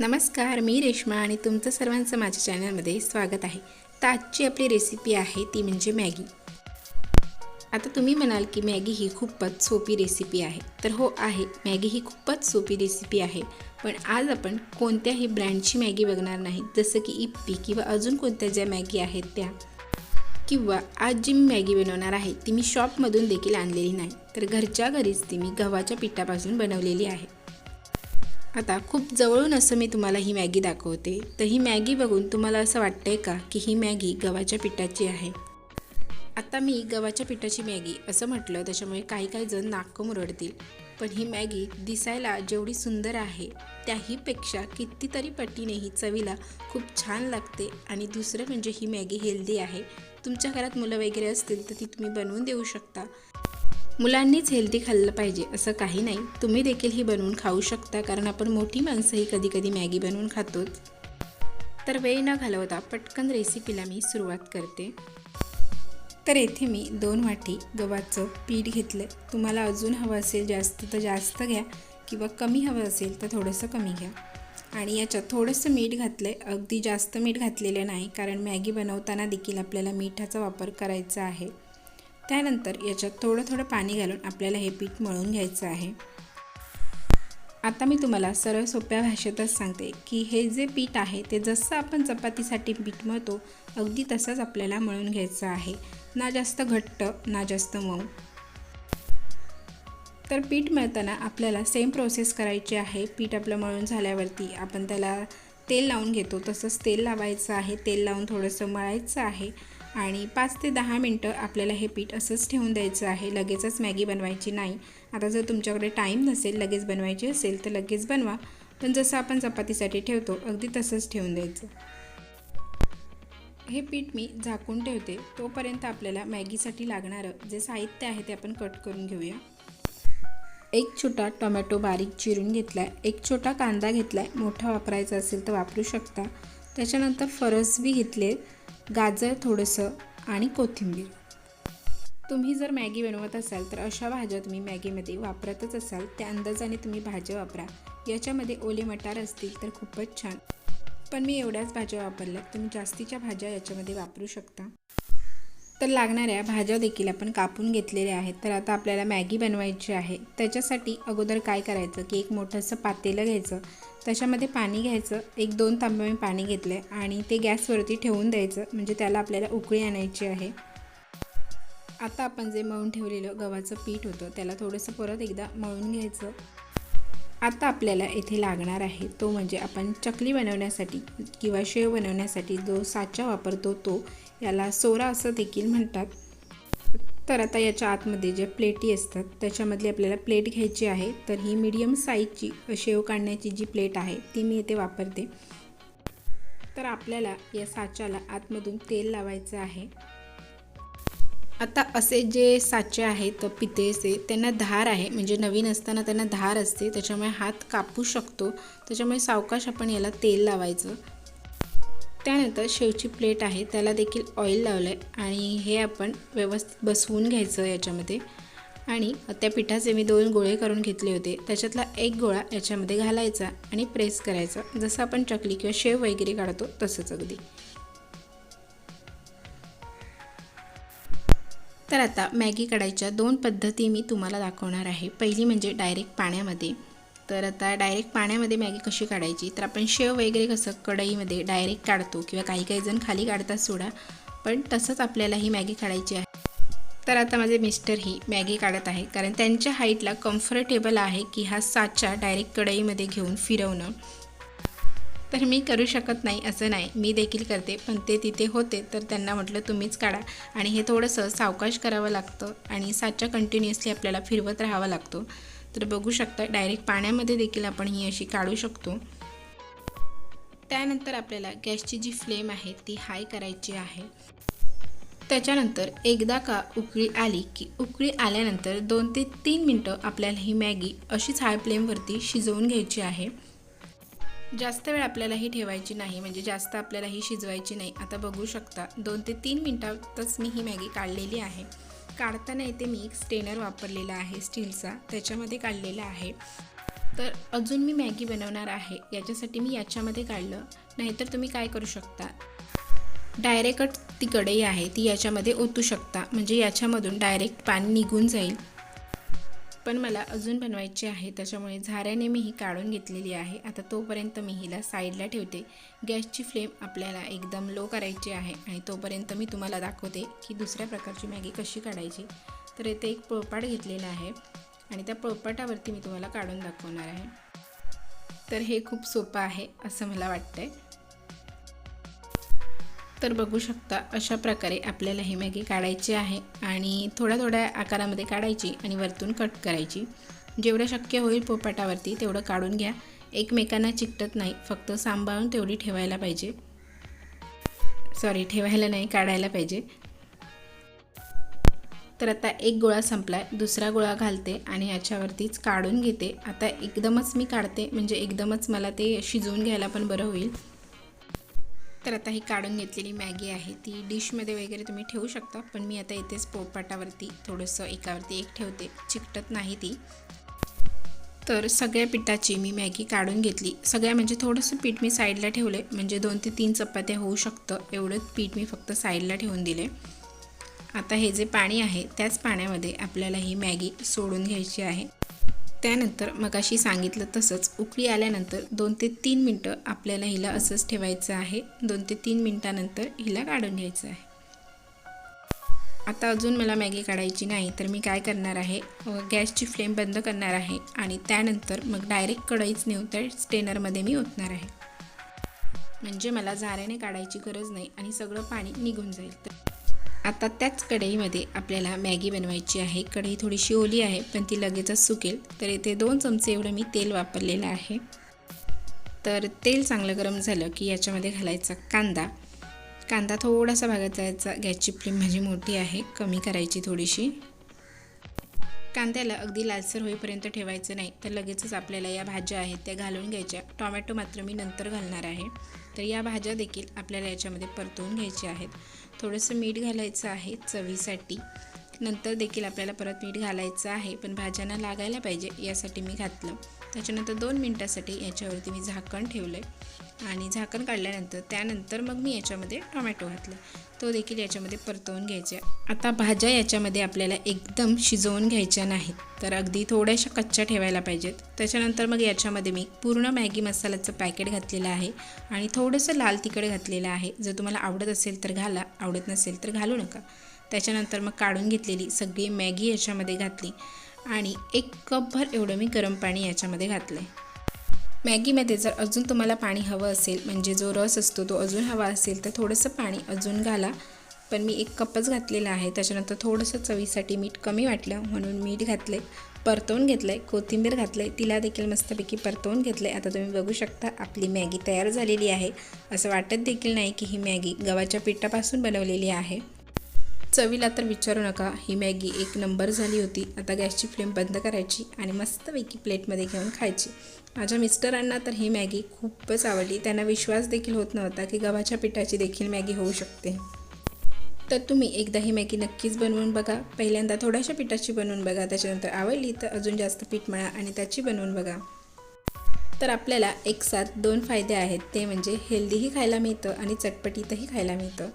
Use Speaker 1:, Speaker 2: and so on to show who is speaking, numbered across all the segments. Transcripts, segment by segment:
Speaker 1: नमस्कार मी रेश्मा आणि तुमचं सर्वांचं माझ्या चॅनलमध्ये स्वागत आहे. तर आजची आपली रेसिपी आहे ती म्हणजे मॅगी. आता तुम्ही म्हणाल की मॅगी ही खूपच सोपी रेसिपी आहे. तर हो आहे. मॅगी ही खूपच सोपी रेसिपी आहे. पण आज आपण कोणत्याही ब्रँडची मॅगी बघणार नाही. जसं की इप्पी किंवा अजून कोणत्या ज्या मॅगी आहेत त्या. किंवा आज जी मी मॅगी बनवणार आहे ती मी शॉपमधून देखील आणलेली नाही. तर घरच्या घरीच ती मी गव्हाच्या पिठापासून बनवलेली आहे. आता खूप जवळून असं मी तुम्हाला ही मॅगी दाखवते. तर ही मॅगी बघून तुम्हाला असं वाटतंय का की ही मॅगी गव्हाच्या पिठाची आहे? आता मी गव्हाच्या पिठाची मॅगी असं म्हटलं त्याच्यामुळे काही काही जण नाक मुरडतील. पण ही मॅगी दिसायला जेवढी सुंदर आहे त्याहीपेक्षा कितीतरी पटीने ही चवीला खूप छान लागते. आणि दुसरं म्हणजे ही मॅगी हेल्दी आहे. तुमच्या घरात मुलं वगैरे असतील तर ती तुम्ही बनवून देऊ शकता. मुलांनीच हेल्दी खाल्लं पाहिजे असं काही नाही. तुम्ही देखील ही बनवून खाऊ शकता कारण आपण मोठी माणसंही कधी कधी मॅगी बनवून खातोच. तर वेळ न घालवता पटकन रेसिपीला मी सुरुवात करते. तर येथे मी दोन वाटी गव्हाचं पीठ घेतलं तुम्हाला अजून हवं असेल जास्त तर जास्त घ्या किंवा कमी हवं असेल तर थोडंसं कमी घ्या. आणि याच्यात थोडंसं मीठ घातलं आहे अगदी जास्त मीठ घातलेलं नाही कारण मॅगी बनवताना देखील आपल्याला मिठाचा वापर करायचा आहे. त्यानंतर याच्यात थोडं थोडं पाणी घालून आपल्याला हे पीठ मळून घ्यायचं आहे. आता मी तुम्हाला सरळ सोप्या भाषेतच सांगते की हे जे पीठ आहे ते जसं आपण चपातीसाठी पीठ मळतो अगदी तसंच आपल्याला मळून घ्यायचं आहे. ना जास्त घट्ट ना जास्त मऊ. तर पीठ मळताना आपल्याला सेम प्रोसेस करायची आहे. पीठ आपलं मळून झाल्यावरती आपण त्याला तेल लावून घेतो. तसंच तेल लावायचं आहे. तेल लावून थोडंसं मळायचं आहे. आणि पाच ते दहा मिनटं आपल्याला हे पीठ असंच ठेवून द्यायचं आहे. लगेचच मॅगी बनवायची नाही. आता जर तुमच्याकडे टाईम नसेल लगेच बनवायची असेल तर लगेच बनवा. पण जसं आपण चपातीसाठी ठेवतो अगदी तसंच ठेवून द्यायचं. हे पीठ मी झाकून ठेवते. तोपर्यंत आपल्याला मॅगीसाठी लागणारं जे साहित्य आहे ते आपण कट करून घेऊया. एक छोटा टोमॅटो बारीक चिरून घेतला आहे एक छोटा कांदा घेतला आहे मोठा वापरायचा असेल तर वापरू शकता. त्याच्यानंतर फरसबी घेतले. गाजर थोडंसं आणि कोथिंबीर. तुम्ही जर मॅगी बनवत असाल तर अशा भाज्या तुम्ही मॅगीमध्ये वापरतच असाल. त्या अंदाजाने तुम्ही भाज्या वापरा. याच्यामध्ये ओले मटार असतील तर खूपच छान. पण मी एवढ्याच भाज्या वापरल्या तुम्ही जास्तीच्या भाज्या याच्यामध्ये वापरू शकता. तर लागणाऱ्या भाज्या देखील आपण कापून घेतलेल्या आहेत. तर आता आपल्याला मॅगी बनवायची आहे. त्याच्यासाठी अगोदर काय करायचं? की एक मोठंसं पातेलं घ्यायचं. त्याच्यामध्ये पाणी घ्यायचं. एक दोन तांबे मी पाणी घेतलं आहे आणि ते गॅसवरती ठेवून द्यायचं. म्हणजे त्याला आपल्याला उकळी आणायची आहे. आता आपण जे मळून ठेवलेलं गव्हाचं पीठ होतं त्याला थोडंसं परत एकदा मळून घ्यायचं. आता आपल्याला येथे लागणार आहे तो म्हणजे आपण चकली बनवण्यासाठी किंवा शेव बनवण्यासाठी जो साचा वापरतो तो याला सोरा असं देखील म्हणतात. तर आता याच्या आतमध्ये ज्या प्लेटी असतात त्याच्यामधली आपल्याला प्लेट घ्यायची आहे. तर ही मीडियम साईजची शेव काढण्याची जी प्लेट आहे ती मी इथे वापरते. तर आपल्याला या साच्याला आतमधून तेल लावायचं आहे. आता असे जे साचे आहेत पितेचे त्यांना धार आहे. म्हणजे नवीन असताना त्यांना धार असते त्याच्यामुळे हात कापू शकतो. त्याच्यामुळे सावकाश आपण याला तेल लावायचं. त्यानंतर शेवची प्लेट आहे त्याला देखील ऑइल लावलं आहे आणि हे आपण व्यवस्थित बसवून घ्यायचं याच्यामध्ये. आणि त्या पिठाचे मी दोन गोळे करून घेतले होते. त्याच्यातला एक गोळा याच्यामध्ये घालायचा आणि प्रेस करायचा. जसं आपण चकली किंवा शेव वगैरे काढतो तसंच अगदी. तर आता मॅगी काढायच्या दोन पद्धती मी तुम्हाला दाखवणार आहे. पहिली म्हणजे डायरेक्ट पाण्यामध्ये. तर आता डायरेक्ट पाण्यामध्ये मॅगी कशी काढायची? तर आपण शेव वगैरे कसं कढईमध्ये डायरेक्ट काढतो किंवा काही काही जण खाली काढतात सोडा पण तसंच आपल्याला ही मॅगी काढायची आहे. तर आता माझे मिस्टर ही मॅगी काढत आहे कारण त्यांच्या हाईटला कम्फर्टेबल आहे की हा साचा डायरेक्ट कढईमध्ये घेऊन फिरवणं. तर मी करू शकत नाही असं नाही. मी देखील करते पण ते तिथे होते तर त्यांना म्हटलं तुम्हीच काढा. आणि हे थोडंसं सावकाश करावं लागतं आणि साचा कंटिन्युअसली आपल्याला फिरवत राहावा लागतो. तर बघू शकता डायरेक्ट पाण्यामध्ये देखील आपण ही अशी काढू शकतो. त्यानंतर आपल्याला गॅसची जी फ्लेम आहे ती हाय करायची आहे. त्याच्यानंतर एकदा का उकळी आली की उकळी आल्यानंतर दोन ते तीन मिनटं आपल्याला ही मॅगी अशीच हाय फ्लेमवरती शिजवून घ्यायची आहे. जास्त वेळ आपल्याला ही ठेवायची नाही म्हणजे जास्त आपल्याला ही शिजवायची नाही. आता बघू शकता दोन ते तीन मिनटातच मी ही मॅगी काढलेली आहे. काढताना इथे मी एक स्टेनर वापरलेला आहे स्टीलचा. त्याच्यामध्ये काढलेला आहे. तर अजून मी मॅगी बनवणार आहे. याच्यासाठी मी याच्यामध्ये काढलं. नाहीतर तुम्ही काय करू शकता? डायरेक्ट ती कढई आहे. ती याच्यामध्ये ओतू शकता. म्हणजे याच्यामधून डायरेक्ट पाणी निघून जाईल. पण मला अजून बनवायची आहे त्याच्यामुळे झाऱ्याने मी ही काढून घेतलेली आहे. आता तोपर्यंत मी हिला साईडला ठेवते. गॅसची फ्लेम आपल्याला एकदम लो करायची आहे आणि तोपर्यंत मी तुम्हाला दाखवते की दुसऱ्या प्रकारची मॅगी कशी काढायची. तर येथे एक पोळपाट घेतलेला आहे आणि त्या पोळपाटावरती मी तुम्हाला काढून दाखवणार आहे. तर हे खूप सोपं आहे असं मला वाटतं आहे तर बघू शकता अशा प्रकारे आपल्याला ही मॅगी काढायची आहे आणि थोड्या थोड्या आकारामध्ये काढायची आणि वरतून कट करायची. जेवढं शक्य होईल पोपाटावरती तेवढं काढून घ्या. एकमेकांना चिकटत नाही फक्त सांभाळून तेवढी ठेवायला पाहिजे. सॉरी ठेवायला नाही काढायला पाहिजे. तर आता एक गोळा संपला आहे दुसरा गोळा घालते आणि याच्यावरतीच काढून घेते. आता एकदमच मी काढते म्हणजे एकदमच मला ते शिजवून घ्यायला पण बरं होईल. तर आता ही काढून घेतलेली मॅगी आहे. ती डिशमध्ये वगैरे तुम्ही ठेवू शकता पण मी आता इथेच पोपाटावरती थोडंसं एकावरती एक ठेवते. चिकटत नाही ती. तर सगळ्या पिठाची मी मॅगी काढून घेतली. सगळ्या म्हणजे थोडंसं पीठ मी साईडला ठेवले म्हणजे दोन ते तीन चपात्या होऊ शकतं. एवढंच पीठ मी फक्त साईडला ठेवून दिले आता हे जे पाणी आहे त्याच पाण्यामध्ये आपल्याला ही मॅगी सोडून घ्यायची आहे. त्यानंतर मगाशी सांगितलं तसंच उकळी आल्यानंतर दोन ते तीन मिनटं आपल्याला हिला असंच ठेवायचं आहे. दोन ते तीन मिनटानंतर हिला काढून घ्यायचं आहे. आता अजून मला मॅगी काढायची नाही तर मी काय करणार आहे? गॅसची फ्लेम बंद करणार आहे आणि त्यानंतर मग डायरेक्ट कढईच नेऊन तर स्टेनरमध्ये मी ओतणार आहे. म्हणजे मला झाऱ्याने काढायची गरज नाही आणि सगळं पाणी निघून जाईल. तर आता त्याच कढईमध्ये आपल्याला मॅगी बनवायची आहे. कढई थोडीशी ओली आहे पण ती लगेचच सुकेल. तर इथे दोन चमचे एवढं मी तेल वापरलेलं आहे. तर तेल चांगलं गरम झालं की याच्यामध्ये घालायचा कांदा. कांदा थोडासा भागात जायचा. गॅसची फ्लेम माझी मोठी आहे कमी करायची थोडीशी. कांद्याला अगदी लालसर होईपर्यंत ठेवायचं नाही. तर लगेचच आपल्याला या भाज्या आहेत त्या घालून घ्यायच्या. टॉमॅटो मात्र मी नंतर घालणार आहे. तर या भाज्या देखील आपल्याला याच्यामध्ये परतवून घ्यायच्या आहेत. थोडंसं मीठ घालायचं आहे चवीसाठी. नंतर देखील आपल्याला परत मीठ घालायचं आहे पण भाज्यांना लागायला पाहिजे यासाठी मी घातलं. त्याच्यानंतर दोन मिनटासाठी याच्यावरती मी झाकण ठेवलं आहे आणि झाकण काढल्यानंतर त्यानंतर मग मी याच्यामध्ये टोमॅटो घातला. तो देखील याच्यामध्ये परतवून घ्यायचा. आता भाज्या याच्यामध्ये आपल्याला एकदम शिजवून घ्यायच्या नाहीत तर अगदी थोड्याशा कच्च्या ठेवायला पाहिजेत. त्याच्यानंतर मग याच्यामध्ये मी पूर्ण मॅगी मसाल्याचं पॅकेट घातलेलं आहे आणि थोडंसं लाल तिखट घातलेलं आहे. जर तुम्हाला आवडत असेल तर घाला आवडत नसेल तर घालू नका. त्याच्यानंतर मग काढून घेतलेली सगळी मॅगी याच्यामध्ये घातली आणि एक कपभर एवढं मी गरम पाणी याच्यामध्ये घातलं आहे मॅगीमध्ये जर अजून तुम्हाला पाणी हवं असेल म्हणजे जो रस असतो तो अजून हवा असेल तर थोडंसं पाणी अजून घाला. पण मी एक कपच घातलेला आहे त्याच्यानंतर थोडंसं चवीसाठी मीठ कमी वाटलं म्हणून मीठ घातले परतवून घेतलं आहे कोथिंबीर घातलं आहे तिला देखील मस्तपैकी परतवून घेतलं आहे आता तुम्ही बघू शकता आपली मॅगी तयार झालेली आहे. असं वाटत देखील नाही की ही मॅगी गव्हाच्या पिठापासून बनवलेली आहे. चवीला तर विचारू नका. ही मॅगी एक नंबर झाली होती. आता गॅसची फ्लेम बंद करायची आणि मस्तपैकी प्लेटमध्ये घेऊन खायची. माझ्या मिस्टरांना तर ही मॅगी खूपच आवडली. त्यांना विश्वास देखील होत नव्हता की गव्हाच्या पिठाची देखील मॅगी होऊ शकते. तर तुम्ही एकदा ही मॅगी नक्कीच बनवून बघा. पहिल्यांदा थोड्याशा पिठाची बनवून बघा. त्याच्यानंतर आवडली तर अजून जास्त पीठ मळा आणि त्याची बनवून बघा. तर आपल्याला एक साथ दोन फायदे आहेत. ते म्हणजे हेल्दीही खायला मिळतं आणि चटपटीतही खायला मिळतं.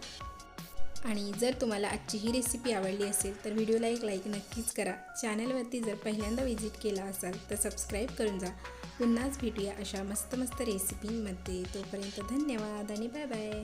Speaker 1: आणि जर तुम्हाला आजची ही रेसिपी आवडली असेल तर व्हिडिओला एक लाईक नक्कीच करा. चॅनलवरती जर पहिल्यांदा व्हिजिट केला असाल तर सबस्क्राईब करून जा. पुन्हाच भेटूया अशा मस्त मस्त रेसिपींमध्ये तोपर्यंत धन्यवाद आणि बाय बाय